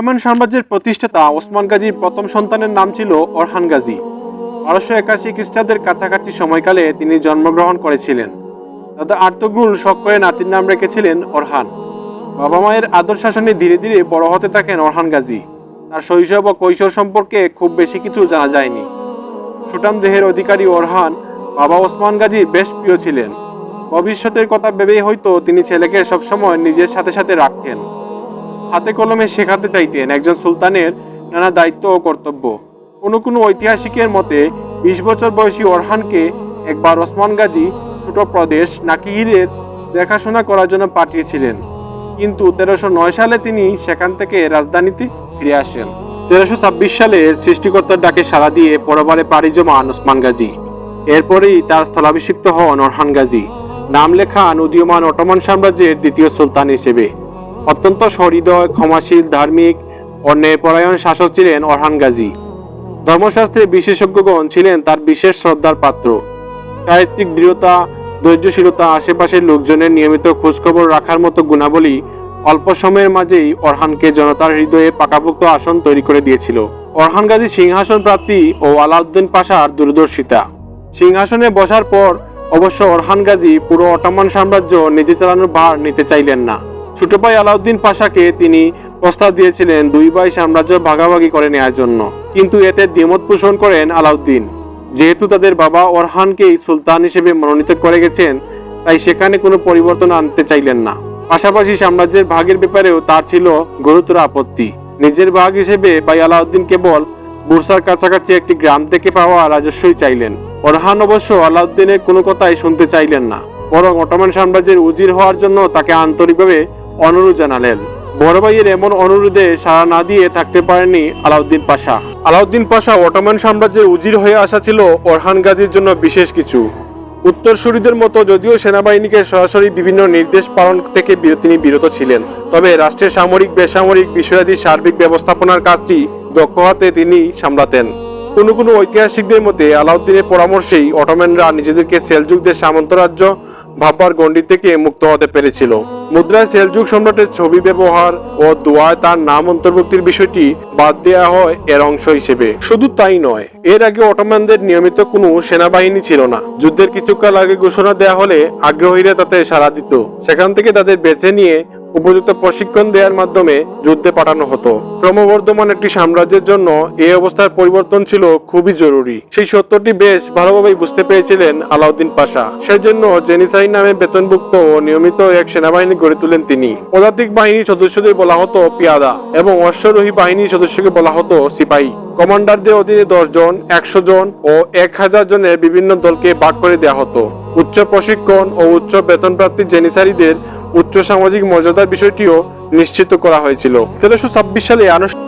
Ottoman সাম্রাজ্যের প্রতিষ্ঠাতা ওসমান গাজীর প্রথম সন্তানের নাম ছিল অরহান গাজী। বারোশো একাশি খ্রিস্টাব্দের কাছাকাছি সময়কালে তিনি জন্মগ্রহণ করেছিলেন। দাদা আর্তগুল শখ করে নাতির নাম রেখেছিলেন অরহান। বাবা মায়ের আদর শাসনে ধীরে ধীরে বড় হতে থাকেন অরহান গাজী। তার শৈশব ও কৈশোর সম্পর্কে খুব বেশি কিছু জানা যায়নি। সুটাম দেহের অধিকারী অরহান বাবা ওসমান গাজী বেশ প্রিয় ছিলেন। ভবিষ্যতের কথা ভেবেই হয়তো তিনি ছেলেকে সবসময় নিজের সাথে সাথে রাখতেন। হাতে কলমে শেখাতে চাইতেন একজন সুলতানের নানা দায়িত্ব ও কর্তব্য। কোনো কোনো ঐতিহাসিকের মতে, বিশ বছর বয়সী অরহানকে একবার ওসমান গাজী ছোট প্রদেশ নাকি নাকিহিরের দেখাশোনা করার জন্য পাঠিয়েছিলেন। কিন্তু তেরোশো নয় সালে তিনি সেখান থেকে রাজধানীতে ফিরে আসেন। তেরোশো ছাব্বিশ সালে সৃষ্টিকর্তার ডাকে সাড়া দিয়ে পরবারে পাড়ি জমান ওসমান গাজী। এরপরেই তার স্থলাভিষিক্ত হন অরহান গাজী। নাম লেখান উদীয়মান অটোমান সাম্রাজ্যের দ্বিতীয় সুলতান হিসেবে। অত্যন্ত সহৃদয়, ক্ষমাশীল, ধার্মিক ও ন্যায়পরায়ণ শাসক ছিলেন অরহান গাজী। ধর্মশাস্ত্রে বিশেষজ্ঞগণ ছিলেন তার বিশেষ শ্রদ্ধার পাত্র। চারিত্রিক দৃঢ়তা, ধৈর্যশীলতা, আশেপাশের লোকজনের নিয়মিত খোঁজখবর রাখার মতো গুণাবলী অল্প সময়ের মাঝেই অরহানকে জনতার হৃদয়ে পাকাপোক্ত আসন তৈরি করে দিয়েছিল। অরহান গাজী সিংহাসন প্রাপ্তি ও আলাউদ্দিন পাশার দূরদর্শিতা। সিংহাসনে বসার পর অবশ্য অরহান গাজী পুরো অটোমান সাম্রাজ্য নিজে চালানোর ভার নিতে চাইলেন না। ছোট ভাই আলাউদ্দিন পাশাকে তিনি প্রস্তাব দিয়েছিলেন, দুই ভাই সাম্রাজ্য ভাগাভাগি করে নেওয়ার জন্য। কিন্তু এতে দ্বিমত পোষণ করেন আলাউদ্দিন। যেহেতু তাদের বাবা অরহানকেই সুলতান হিসেবে মনোনীত করে গেছেন, তাই সেখানে কোনো পরিবর্তন আনতে চাইলেন না। পাশাপাশি সাম্রাজ্যের ভাগের ব্যাপারেও তার ছিল গুরুতর আপত্তি। নিজের ভাগ হিসেবে ভাই আলাউদ্দিন কেবল বুরসার কাছাকাছি একটি গ্রাম থেকে পাওয়া রাজস্বই চাইলেন। অরহান অবশ্য আলাউদ্দিনের কোনো কথাই শুনতে চাইলেন না। বরং অটোমান সাম্রাজ্যের উজির হওয়ার জন্য তাকে আন্তরিকভাবে অনুরোধ জানালেন। বড় ভাইয়ের এমন অনুরোধে সাড়া না দিয়ে থাকতে পারেনি Alauddin Pasha. Alauddin Pasha Ottoman সাম্রাজ্যের উজির হয়ে আসা ছিল অরহান গাজীর জন্য বিশেষ কিছু। উত্তরসূরিদের মতো যদিও সেনাবাহিনীকে সরাসরি বিভিন্ন নির্দেশ পালন থেকে তিনি বিরত ছিলেন। তবে রাষ্ট্রের সামরিক, বেসামরিক বিষয়াদি সার্বিক ব্যবস্থাপনার কাজটি দক্ষ হাতে তিনি সামলাতেন। কোনো কোনো ঐতিহাসিকদের মতে আলাউদ্দিনের পরামর্শেই অটোম্যানরা নিজেদেরকে সেলজুকদের সামন্তরাজ্য ভাববার গণ্ডি থেকে মুক্ত হতে পেরেছিল। মুদ্রায় সেলজুক সম্রাটের ছবি ব্যবহার ও দোয়ায় তার নাম অন্তর্ভুক্তির বিষয়টি বাদ দেওয়া হয় এর অংশ হিসেবে। শুধু তাই নয়, এর আগে অটোম্যানদের নিয়মিত কোনো সেনাবাহিনী ছিল না। যুদ্ধের কিছুকাল আগে ঘোষণা দেয়া হলে আগ্রহীরা তাতে সাড়া দিত। সেখান থেকে তাদের বেছে নিয়ে উপযুক্ত প্রশিক্ষণ দেওয়ার মাধ্যমে যুদ্ধে পাঠানো হতো। ক্রমবর্ধমান একটি সাম্রাজ্যের জন্য এই অবস্থার পরিবর্তন ছিল খুবই জরুরি। সেই সত্যটি বেশ ভালোভাবেই বুঝতে পেরেছিলেন আলাউদ্দিন পাশা। সেজন্য জেনিসাই নামে বেতনভুক্ত ও নিয়মিত এক সেনাবাহিনী গড়ে তুলেন তিনি। পদাতিক বাহিনীর সদস্যদের বলা হতো পিয়াদা এবং অশ্বারোহী বাহিনীর সদস্যকে বলা হতো সিপাহী। কমান্ডারদের অধীনে দশ জন, একশো জন ও এক হাজার জনের বিভিন্ন দলকে ভাগ করে দেওয়া হতো। উচ্চ প্রশিক্ষণ ও উচ্চ বেতনপ্রাপ্তি জেনিসারিদের উচ্চ সামাজিক মর্যাদার বিষয়টিও নিশ্চিত করা হয়েছিল। তেরোশো ছাব্বিশ সালে আনুষ্ঠানিক